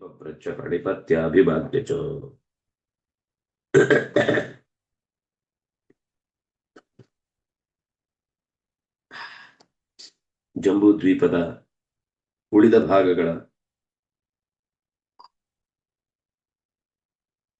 पप्रच्छ प्रणिपत्याभिवाद्य च ಜಂಬೂ ದ್ವೀಪದ ಉಳಿದ ಭಾಗಗಳ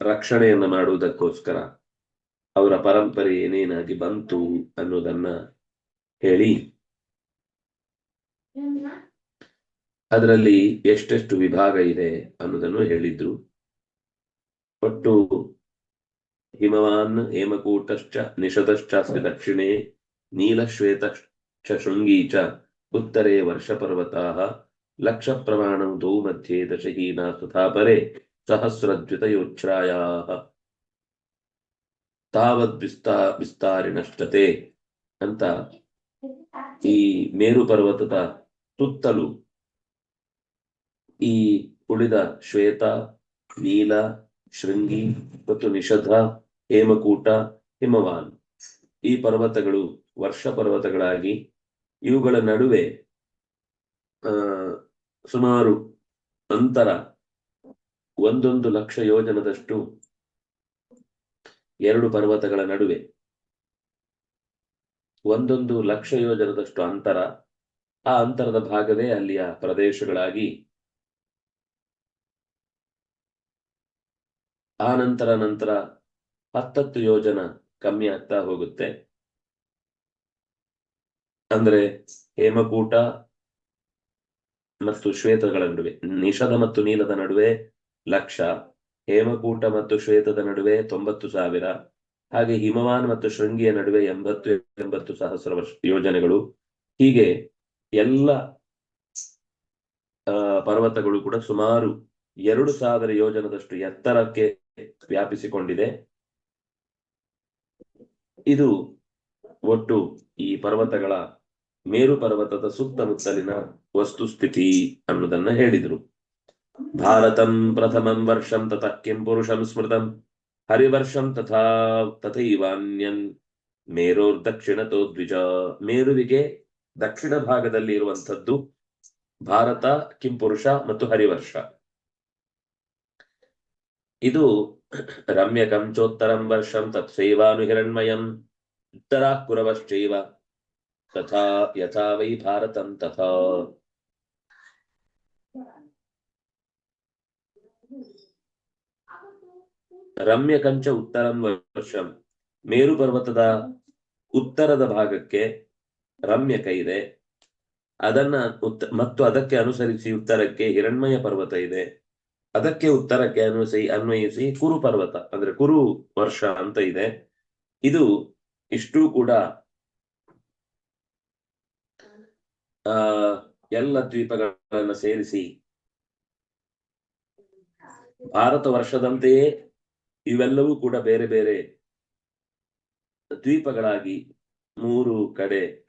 ರಕ್ಷಣೆಯನ್ನ ಮಾಡುವುದಕ್ಕೋಸ್ಕರ ಅವರ ಪರಂಪರೆ ಏನೇನಾಗಿ ಬಂತು ಅನ್ನೋದನ್ನ ಹೇಳಿ ಅದರಲ್ಲಿ ಎಷ್ಟೆಷ್ಟು ವಿಭಾಗ ಇದೆ ಅನ್ನೋದನ್ನು ಹೇಳಿದ್ರು. ಒಟ್ಟು ಹಿಮವಾನ್, ಹೇಮಕೂಟಶ್ಚ ನಿಷದಶ್ಚಾಸ್ತಿ ದಕ್ಷಿಣೆ ನೀಲಶ್ವೇತ ಶೃಂಗೀ ಚ ಉತ್ತರೆ ವರ್ಷಪರ್ವತಾಃ ಲಕ್ಷ ಪ್ರಮಾಣ ದೌ ಮಧ್ಯೆ ದಶಹೀನಾ ತಥಾ ಪರೆ ತಾವದ್ ವಿಸ್ತಾ ವಿಸ್ತಾರಿನಷ್ಟತೆ ಅಂತ ಈ ಮೇರು ಪರ್ವತದ ಸುತ್ತಲೂ ಈ ಉಳಿದ ಶ್ವೇತ, ನೀಲ, ಶೃಂಗಿ ಮತ್ತು ನಿಷಧ, ಹೇಮಕೂಟ, ಹಿಮವಾನ್. ಈ ಪರ್ವತಗಳು ವರ್ಷ ಪರ್ವತಗಳಾಗಿ ಇವುಗಳ ನಡುವೆ ಸುಮಾರು ಅಂತರ ಒಂದೊಂದು ಲಕ್ಷ ಯೋಜನದಷ್ಟು ಎರಡು ಪರ್ವತಗಳ ನಡುವೆ. ಒಂದೊಂದು ಲಕ್ಷ ಯೋಜನದಷ್ಟು ಅಂತರ, ಆ ಅಂತರದ ಭಾಗವೇ ಅಲ್ಲಿಯ ಪ್ರದೇಶಗಳಾಗಿ ಆ ನಂತರ ನಂತರ ಹತ್ತತ್ತು ಯೋಜನ ಕಮ್ಮಿ ಆಗ್ತಾ ಹೋಗುತ್ತೆ. ಅಂದ್ರೆ ಹೇಮಕೂಟ ಮತ್ತು ಶ್ವೇತಗಳ ನಡುವೆ, ನಿಷದ ಮತ್ತು ನೀಲದ ನಡುವೆ ಲಕ್ಷ, ಹೇಮಕೂಟ ಮತ್ತು ಶ್ವೇತದ ನಡುವೆ ತೊಂಬತ್ತು ಸಾವಿರ, ಹಾಗೆ ಹಿಮವಾನ್ ಮತ್ತು ಶೃಂಗಿಯ ನಡುವೆ ಎಂಬತ್ತು ಎಂಬತ್ತು ಸಹಸ್ರ ವರ್ಷ ಯೋಜನೆಗಳು. ಹೀಗೆ ಎಲ್ಲ ಪರ್ವತಗಳು ಕೂಡ ಸುಮಾರು ಎರಡು ಸಾವಿರ ಯೋಜನದಷ್ಟು ಎತ್ತರಕ್ಕೆ ವ್ಯಾಪಿಸಿಕೊಂಡಿದೆ. ಇದು ಒಟ್ಟು ಈ ಪರ್ವತಗಳ ಮೇರು ಪರ್ವತದ ಸುತ್ತಮುತ್ತಲಿನ ವಸ್ತುಸ್ಥಿತಿ ಅನ್ನೋದನ್ನ ಹೇಳಿದ್ರು. ಭಾರತಂ ಪ್ರಥಮಂ ವರ್ಷಂ ತತಃ ಕಿಂ ಪುರುಷಂ ಸ್ಮೃತಂ, ಹರಿವರ್ಷಂ ತಥಾ ತಥೈವಾನ್ಯನ್, ಮೇರೋರ್ ದಕ್ಷಿಣತೋ ದ್ವಿಜ. ಮೇರುವಿಗೆ ದಕ್ಷಿಣ ಭಾಗದಲ್ಲಿ ಇರುವಂತದ್ದು ಭಾರತ, ಕಿಂಪುರುಷ ಮತ್ತು ಹರಿವರ್ಷ. ಇದು ರಮ್ಯ ಕಂಚೋತ್ತರಂ ವರ್ಷಂ ತತ್ಸೈವಾನು ಹಿರಣ್ಮಯಂ ಉತ್ತರಾ ಕುರವಶ್ಚೈವ ತಥಾ ಯಥಾ ವೈ ಭಾರತಂ ತಥಾ. ರಮ್ಯಕಂಚ ಉತ್ತರಂ ವರ್ಷಂ. ಮೇರು ಪರ್ವತದ ಉತ್ತರದ ಭಾಗಕ್ಕೆ ರಮ್ಯಕ ಇದೆ. ಅದನ್ನ ಉತ್ತ ಮತ್ತು ಅದಕ್ಕೆ ಅನುಸರಿಸಿ ಉತ್ತರಕ್ಕೆ ಹಿರಣ್ಮಯ ಪರ್ವತ ಇದೆ. ಅದಕ್ಕೆ ಉತ್ತರಕ್ಕೆ ಅನ್ವಯಿಸಿ ಅನ್ವಯಿಸಿ ಕುರು ಪರ್ವತ ಅಂದ್ರೆ ಕುರು ವರ್ಷ ಅಂತ ಇದೆ. ಇದು ಇಷ್ಟು ಕೂಡ, ಆ, ಎಲ್ಲ ದ್ವೀಪಗಳನ್ನು ಸೇರಿಸಿ ಭಾರತ ವರ್ಷದಂತೆಯೇ ಇವೆಲ್ಲವೂ ಕೂಡ ಬೇರೆ ಬೇರೆ ದ್ವೀಪಗಳಾಗಿ ಮೂರು ಕಡೆ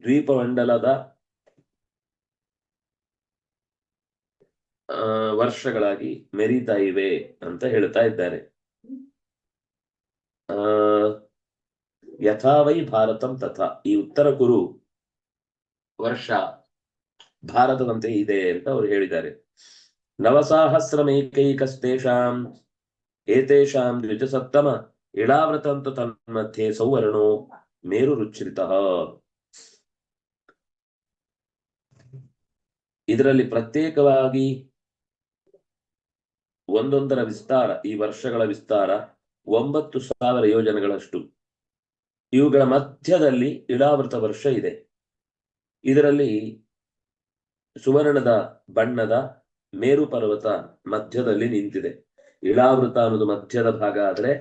ದ್ವೀಪಮಂಡಲದ ವರ್ಷಗಳಾಗಿ ಮೆರೀತಾ ಇವೆ ಅಂತ ಹೇಳ್ತಾ ಇದ್ದಾರೆ. ಯಥಾವೈ ಭಾರತಂ ತಥಾ. ಈ ಉತ್ತರ ಕುರು ವರ್ಷ ಭಾರತದಂತೆ ಇದೆ ಅಂತ ಅವ್ರು ಹೇಳಿದ್ದಾರೆ. ನವಸಾಹಸ್ರಮೇಕೈಕಸ್ತೇಷಾಂ ಏತೇಷಾಂ ದ್ವಿಜಸತ್ತಮ ಇಳಾವೃತಂತು ತನ್ಮಧ್ಯೆ ಸೌವರ್ಣೋ ಮೇರು ರುಚ್ಛ್ರಿತ ಇದರಲ್ಲಿ ಪ್ರತ್ಯೇಕವಾಗಿ ಒಂದೊಂದರ ವಿಸ್ತಾರ, ಈ ವರ್ಷಗಳ ವಿಸ್ತಾರ ಒಂಬತ್ತು ಸಾವಿರ ಯೋಜನೆಗಳಷ್ಟು. ಇವುಗಳ ಮಧ್ಯದಲ್ಲಿ ಇಳಾವೃತ ವರ್ಷ ಇದೆ. ಇದರಲ್ಲಿ ಸುವರ್ಣದ, ಬಣ್ಣದ ಮೇರು ಪರ್ವತ ಮಧ್ಯದಲ್ಲಿ ನಿಂತಿದೆ. ಇಳಾವೃತ ಅನ್ನೋದು ಮಧ್ಯದ ಭಾಗ ಆದ್ರೆ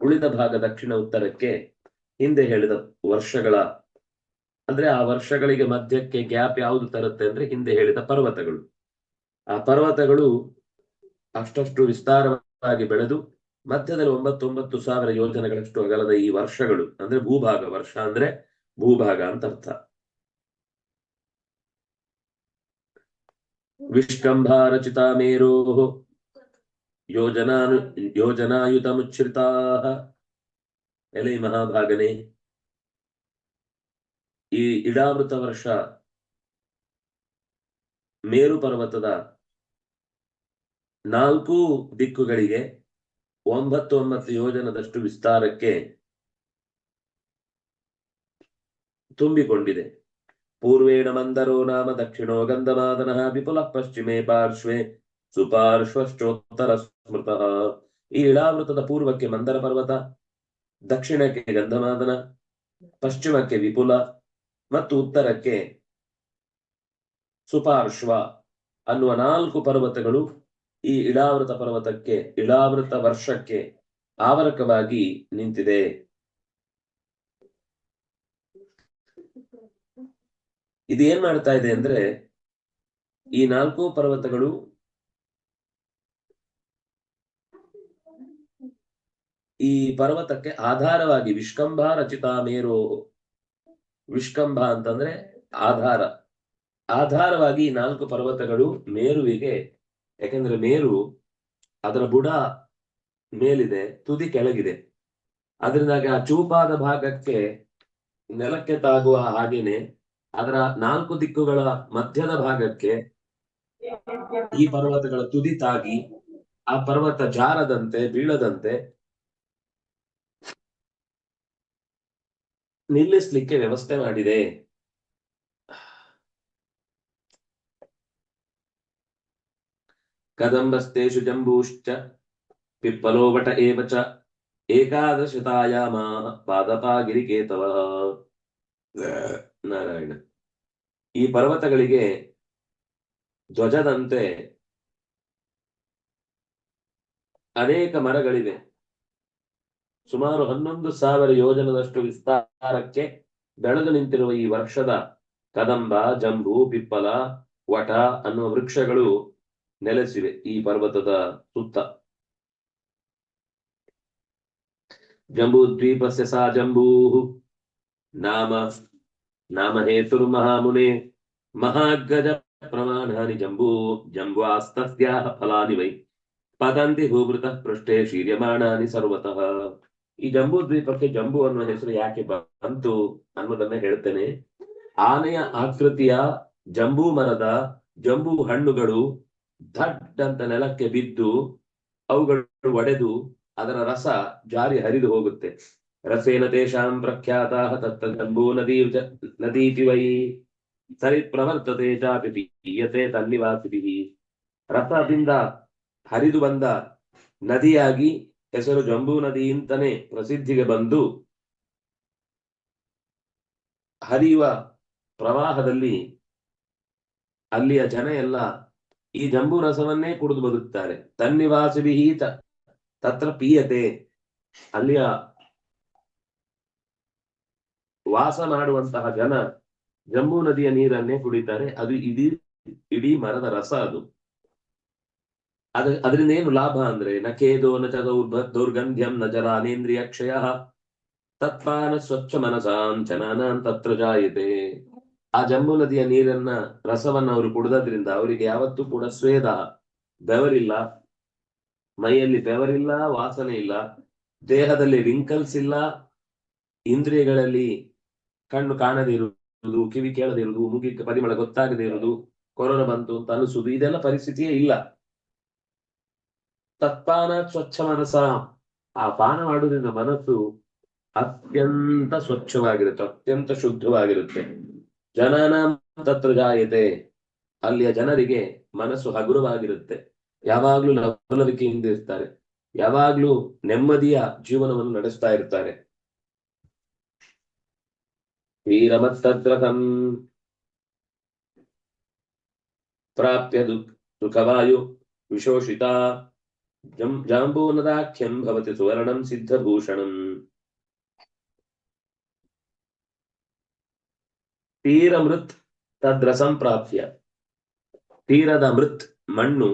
ಉಳಿದ ಭಾಗ ದಕ್ಷಿಣ ಉತ್ತರಕ್ಕೆ ಹಿಂದೆ ಹೇಳಿದ ವರ್ಷಗಳ, ಅಂದ್ರೆ ಆ ವರ್ಷಗಳಿಗೆ ಮಧ್ಯಕ್ಕೆ ಗ್ಯಾಪ್ ಯಾವುದು ತರುತ್ತೆ ಅಂದ್ರೆ ಹಿಂದೆ ಹೇಳಿದ ಪರ್ವತಗಳು. ಆ ಪರ್ವತಗಳು ಅಷ್ಟಷ್ಟು ವಿಸ್ತಾರವಾಗಿ ಬೆಳೆದು ಮಧ್ಯದಲ್ಲಿ ಒಂಬತ್ತೊಂಬತ್ತು ಸಾವಿರ ಯೋಜನೆಗಳಷ್ಟು ಅಗಲದ ಈ ವರ್ಷಗಳು, ಅಂದ್ರೆ ಭೂಭಾಗ ವರ್ಷ ಅಂದ್ರೆ ಭೂಭಾಗ ಅಂತ ಅರ್ಥ. ವಿಷ್ಕಂಭಾರಚಿತ ಮೇರೋ ಯೋಜನಾನು, ಯೋಜನಾಯುತ ಮುಚ್ಛ್ರಿತಾ, ಎಲೆ ಮಹಾಭಾಗನೆ. ಈ ಇಡಾಮೃತ ವರ್ಷ ಮೇರು ಪರ್ವತದ ನಾಲ್ಕು ದಿಕ್ಕುಗಳಿಗೆ ಒಂಬತ್ತು ಒಂಬತ್ತು ಯೋಜನದಷ್ಟು ವಿಸ್ತಾರಕ್ಕೆ ತುಂಬಿಕೊಂಡಿದೆ. ಪೂರ್ವೇಣ ಮಂದರೋ ನಾಮ ದಕ್ಷಿಣೋ ಗಂಧಮಾದನ ವಿಪುಲ ಪಶ್ಚಿಮೆ ಪಾರ್ಶ್ವೆ ಸುಪಾರ್ಶ್ವಶ್ಚೋತ್ತರ ಸ್ಮೃತ. ಈ ಇಳಾವೃತದ ಪೂರ್ವಕ್ಕೆ ಮಂದರ ಪರ್ವತ, ದಕ್ಷಿಣಕ್ಕೆ ಗಂಧಮಾದನ, ಪಶ್ಚಿಮಕ್ಕೆ ವಿಪುಲ ಮತ್ತು ಉತ್ತರಕ್ಕೆ ಸುಪಾರ್ಶ್ವ ಅನ್ನುವ ನಾಲ್ಕು ಪರ್ವತಗಳು ಈ ಇಳಾವೃತ ಪರ್ವತಕ್ಕೆ ಇಳಾವೃತ ವರ್ಷಕ್ಕೆ ಆವರಕವಾಗಿ ನಿಂತಿದೆ. ಇದು ಏನ್ ಮಾಡ್ತಾ ಇದೆ ಅಂದ್ರೆ, ಈ ನಾಲ್ಕು ಪರ್ವತಗಳು ಈ ಪರ್ವತಕ್ಕೆ ಆಧಾರವಾಗಿ ವಿಷ್ಕಂಭ ರಚಿತ ಮೇರು, ವಿಷ್ಕಂಭ ಅಂತಂದ್ರೆ ಆಧಾರ. ಆಧಾರವಾಗಿ ನಾಲ್ಕು ಪರ್ವತಗಳು ಮೇರುವಿಗೆ ಯಾಕಂದ್ರೆ ಮೇರು ಅದರ ಬುಡ ಮೇಲಿದೆ, ತುದಿ ಕೆಳಗಿದೆ. ಅದರಿಂದಾಗಿ ಆ ಚೂಪಾದ ಭಾಗಕ್ಕೆ ನೆಲಕ್ಕೆ ತಾಗುವ ಹಾಗೇನೆ ಅದರ ನಾಲ್ಕು ದಿಕ್ಕುಗಳ ಮಧ್ಯದ ಭಾಗಕ್ಕೆ ಈ ಪರ್ವತಗಳ ತುದಿ ತಾಗಿ ಆ ಪರ್ವತ ಜಾರದಂತೆ, ಬೀಳದಂತೆ ನಿಲ್ಲಿಸ್ಲಿಕ್ಕೆ ವ್ಯವಸ್ಥೆ ಮಾಡಿದೆ. ಕದಂಬಸ್ತೇಷು ಜಂಬೂಶ್ಚ ಪಿಪ್ಪಲೋವಟ ಏವ ಚ ಏಕಾದಶತಾಯಾಮ ಪಾದಪಾಗಿರಿಕೇತವ ನಾರಾಯಣ ಈ ಪರ್ವತಗಳಿಗೆ ಧ್ವಜದಂತೆ ಅನೇಕ ಮರಗಳಿವೆ. ಸುಮಾರು ಹನ್ನೊಂದು ಸಾವಿರ ಯೋಜನದಷ್ಟು ವಿಸ್ತಾರಕ್ಕೆ ಬೆಳೆದು ನಿಂತಿರುವ ಈ ವರ್ಷದ ಕದಂಬ, ಜಂಬು, ಪಿಪ್ಪಲ, ವಟ ಅನ್ನುವ ವೃಕ್ಷಗಳು ನೆಲೆಸಿವೆ ಈ ಪರ್ವತದ ಸುತ್ತ. ಜಂಬೂ ದ್ವೀಪ ಸಾ ಜಂಬೂ ನಾಮ ನಾಮ ಹೇತುರ್ಮಹಾಮುನೆ ಮಹಾಗಜ ಪ್ರಮಾಣಾನಿ ಜಂಬೂ ಜಂಬಾಸ್ತಸ್ಯಾಹ ಫಲಾನಿ ವೈ. ಪತಂತಿ ಭೂಭೃತ ಪೃಷ್ಠೆ ಶೀರ್ಯಮಾಣಾನಿ ಸರ್ವತಃ. ಈ ಜಂಬೂ ದ್ವೀಪಕ್ಕೆ ಜಂಬೂ ಅನ್ನುವ ಹೆಸರು ಯಾಕೆ ಬಂತು ಅನ್ನೋದನ್ನ ಹೇಳ್ತೇನೆ. ಆನೆಯ ಆಕೃತಿಯ ಜಂಬೂ ಮರದ ಜಂಬೂ ಹಣ್ಣುಗಳು ಧಡ್ ಅಂತ ನೆಲಕ್ಕೆ ಬಿದ್ದು ಅವುಗಳು ಒಡೆದು ಅದರ ರಸ ಜಾರಿ ಹರಿದು ಹೋಗುತ್ತೆ. ರಸೇನ ತೇಷಾಂ ಪ್ರಖ್ಯಾತ ಜಂಬೂ ನದಿ ನದೀತಿ ವೈ ಸರಿ ಪ್ರವರ್ತತೆ ಚಾಪಿ ಪೀಯತೆ ತನ್ನಿವಾಸಿ ರಸದಿಂದ ಹರಿದು ಬಂದ ನದಿಯಾಗಿ ಹೆಸರು ಜಂಬೂ ನದಿ ಅಂತಾನೆ ಪ್ರಸಿದ್ಧಿಗೆ ಬಂದು ಹರಿಯುವ ಪ್ರವಾಹದಲ್ಲಿ ಅಲ್ಲಿಯ ಜನ ಎಲ್ಲ ಈ ಜಂಬೂ ರಸವನ್ನೇ ಕುಡಿದು ಬದುಕ್ತಾರೆ. ತನ್ನಿವಾಸಿಭಿ ತತ್ರ ಪೀಯತೆ. ಅಲ್ಲಿಯ ವಾಸ ಮಾಡುವಂತಹ ಜನ ಜಂಬೂ ನದಿಯ ನೀರನ್ನೇ ಕುಡಿತಾರೆ. ಅದು ಇಡೀ ಇಡೀ ಮರದ ರಸ ಅದು. ಅದ ಅದರಿಂದ ಏನು ಲಾಭ ಅಂದ್ರೆ, ನ ಖೇದೋ ನ ಚ ದೌರ್ಗಂಧ್ಯಂ, ನ ಜರಾನೇಂದ್ರಿಯ ಕ್ಷಯ ತತ್ಪಾನ ಸ್ವಚ್ಛ ಮನಸಾಂ ಜನಾನಾಂ ತತ್ರ ಜಾಯತೆ. ಆ ಜಂಬು ನದಿಯ ನೀರನ್ನ, ರಸವನ್ನ ಅವರು ಕುಡಿದ್ರಿಂದ ಅವರಿಗೆ ಯಾವತ್ತೂ ಕೂಡ ಸ್ವೇದ, ಬೆವರಿಲ್ಲ. ಮೈಯಲ್ಲಿ ಬೆವರಿಲ್ಲ, ವಾಸನೆ ಇಲ್ಲ. ದೇಹದಲ್ಲಿ ರಿಂಕಲ್ಸ್ ಇಲ್ಲ. ಇಂದ್ರಿಯಗಳಲ್ಲಿ ಕಣ್ಣು ಕಾಣದೇ ಇರುವುದು, ಕಿವಿ ಕೇಳದೇ ಇರುವುದು ಮುಗಿ ಪರಿಮಳ ಗೊತ್ತಾಗದೇ ಇರುವುದು, ಕೊರೋನಾ ಬಂತು ಅಂತ ಅನಿಸುದು ಇದೆಲ್ಲ ಪರಿಸ್ಥಿತಿಯೇ ಇಲ್ಲ. ತತ್ಪಾನ ಸ್ವಚ್ಛ ಮನಸ. ಆ ಪಾನ ಮಾಡುವುದರಿಂದ ಮನಸ್ಸು ಅತ್ಯಂತ ಸ್ವಚ್ಛವಾಗಿರುತ್ತೆ, ಅತ್ಯಂತ ಶುದ್ಧವಾಗಿರುತ್ತೆ. ಜನನ ತತ್ರ ಜಾಯತೆ. ಅಲ್ಲಿಯ ಜನರಿಗೆ ಮನಸ್ಸು ಹಗುರವಾಗಿರುತ್ತೆ. ಯಾವಾಗ್ಲೂ ಲವಲವಿಕೆಯಿಂದ ಇರ್ತಾರೆ. ಯಾವಾಗ್ಲೂ ನೆಮ್ಮದಿಯ ಜೀವನವನ್ನು ನಡೆಸ್ತಾ ಇರ್ತಾರೆ. ವೀರಮತ್ತದ್ರಥಂ ಪ್ರಾಪ್ಯ ದುಃಖ ಸುಖವಾಯು ವಿಶೋಷಿತ. ಜಾಂಬೂನದಾಖ್ಯಂ ಭವತಿ ಸುವರ್ಣಂ ಸಿದ್ಧಭೂಷಣಂ. ತೀರ ಮೃತ್ ತದ್ರಸಂ ಪ್ರಾಪ್ಯ ತೀರದ ಮೃತ್ ಮಣ್ಣು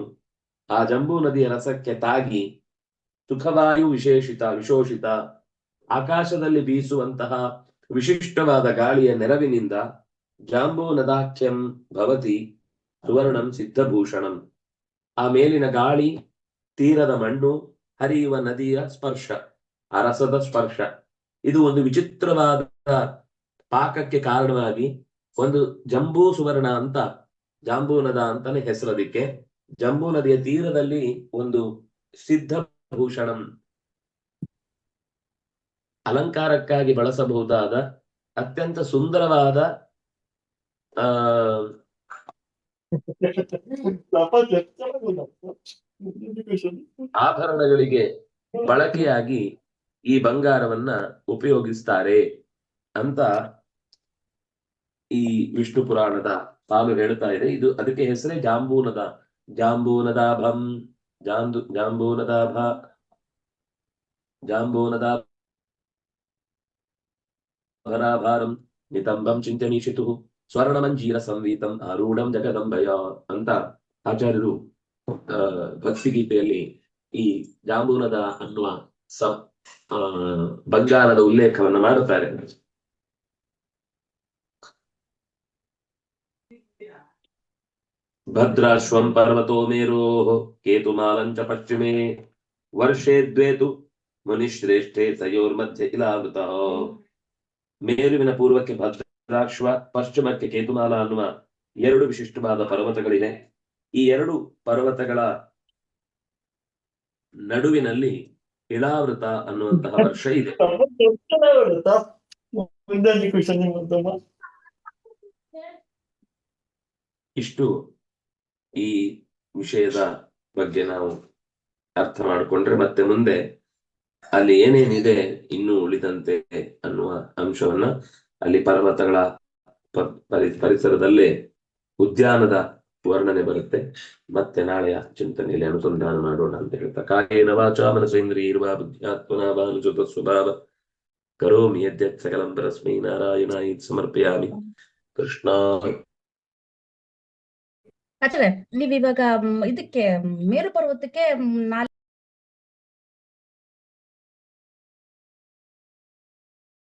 ಆ ಜಂಬೂ ನದಿಯ ರಸಕ್ಕೆ ತಾಗಿ ಸುಖವಾಯು ವಿಶೇಷಿತ, ವಿಶೋಷಿತ, ಆಕಾಶದಲ್ಲಿ ಬೀಸುವಂತಹ ವಿಶಿಷ್ಟವಾದ ಗಾಳಿಯ ನೆರವಿನಿಂದ ಜಾಂಬೂ ನದಾಖ್ಯಂ ಭವತಿ ಸುವರ್ಣಂ ಸಿದ್ಧಭೂಷಣಂ. ಆ ಮೇಲಿನ ಗಾಳಿ ತೀರದ ಮಣ್ಣು ಹರಿಯುವ ನದಿಯ ಸ್ಪರ್ಶ, ಆ ರಸದ ಸ್ಪರ್ಶ. ಇದು ಒಂದು ವಿಚಿತ್ರವಾದ ಪಾಕಕ್ಕೆ ಕಾರಣವಾಗಿ ಒಂದು ಜಂಬೂ ಸುವರ್ಣ ಅಂತ, ಜಾಂಬೂ ನದ ಅಂತಾನೆ ಹೆಸರದಿಕ್ಕೆ. ಜಂಬೂ ನದಿಯ ತೀರದಲ್ಲಿ ಒಂದು ಸಿದ್ಧ ಭೂಷಣಂ. ಅಲಂಕಾರಕ್ಕಾಗಿ ಬಳಸಬಹುದಾದ ಅತ್ಯಂತ ಸುಂದರವಾದ, ಆ, ಆಭರಣಗಳಿಗೆ ಬಳಕೆಯಾಗಿ ಈ ಬಂಗಾರವನ್ನ ಉಪಯೋಗಿಸ್ತಾರೆ ಅಂತ ಈ ವಿಷ್ಣು ಪುರಾಣದ ಪಾಲು ಹೇಳ್ತಾ ಇದೆ. ಇದು ಅದಕ್ಕೆ ಹೆಸರೇ ಜಾಂಬೂನದ. ಜಾಂಬೂನದಾಭಂ. ಜಾಂದು, ಜಾಂಬೂನದಾಭ. ಜಾಂಬೂನದಾಭರಾಭಾರಂ ನಿತಂಬಂ ಸ್ವರ್ಣ ಸ್ವರ್ಣಮಂಜೀರ ಸಂವೀತಂ ಆರೂಢಂ ಜಗದಂಬಯ ಅಂತ ಆಚಾರ್ಯರು ಭಕ್ತಿ ಭಕ್ತಿಗೀತೆಯಲ್ಲಿ ಈ ಜಾಂಬೂನದ ಅನ್ನುವ ಸ ಬಂಗಾರದ ಉಲ್ಲೇಖವನ್ನು ಮಾಡುತ್ತಾರೆ. ಭದ್ರಾಶ್ವಂ ಪರ್ವತೋ ಕೇತು ಮಾಲಂಚ ಪಶ್ಚಿಮೇ. ವರ್ಷೇ ದ್ವೇತು ತು ಮುನಿಶ್ರೇಷ್ಠೆ ತಯೋರ್ಮಧ್ಯೆ ಇಲಾವೃತ. ಮೇರುವಿನ ಪೂರ್ವಕ್ಕೆ ಭದ್ರಾಶ್ವ ಪಶ್ಚಿಮಕ್ಕೆ ಕೇತುಮಾಲ ಅನ್ನುವ ಎರಡು ವಿಶಿಷ್ಟವಾದ ಪರ್ವತಗಳಿವೆ. ಈ ಎರಡು ಪರ್ವತಗಳ ನಡುವಿನಲ್ಲಿ ಇಳಾವೃತ ಅನ್ನುವಂತಹ ವರ್ಷ ಇದೆ. ಇಷ್ಟು ಈ ವಿಷಯದ ಬಗ್ಗೆ ನಾವು ಅರ್ಥ ಮಾಡಿಕೊಂಡ್ರೆ ಮತ್ತೆ ಮುಂದೆ ಅಲ್ಲಿ ಏನೇನಿದೆ ಇನ್ನೂ ಉಳಿದಂತೆ ಅನ್ನುವ ಅಂಶವನ್ನ ಅಲ್ಲಿ ಪರ್ವತಗಳ ಪರಿಸರದಲ್ಲೇ ಉದ್ಯಾನದ ವರ್ಣನೆ ಬರುತ್ತೆ. ಮತ್ತೆ ನಾಳೆಯ ಚಿಂತನೆಯಲ್ಲಿ ಅನುಸಂಧಾನ ಮಾಡೋಣ ಅಂತ ಹೇಳ್ತಾ. ಕಾಯೇನ ವಾಚಾ ಇರುವ ಬುದ್ಧ್ಯಾತ್ಮನಾ ಭಾನುಚುತ ಸ್ವಭಾವ. ಕರೋಮಿ ಯದ್ಯತ್ ಸಕಲಂ ಪರಸ್ಮೈ ನಾರಾಯಣಾಯ ಸಮರ್ಪಯಾಮಿ. ಕೃಷ್ಣ ಆಚಾರ್ಯ ನೀವ್ ಇವಾಗ ಇದಕ್ಕೆ ಮೇರು ಪರ್ವತಕ್ಕೆ ನಾಲ್ಕು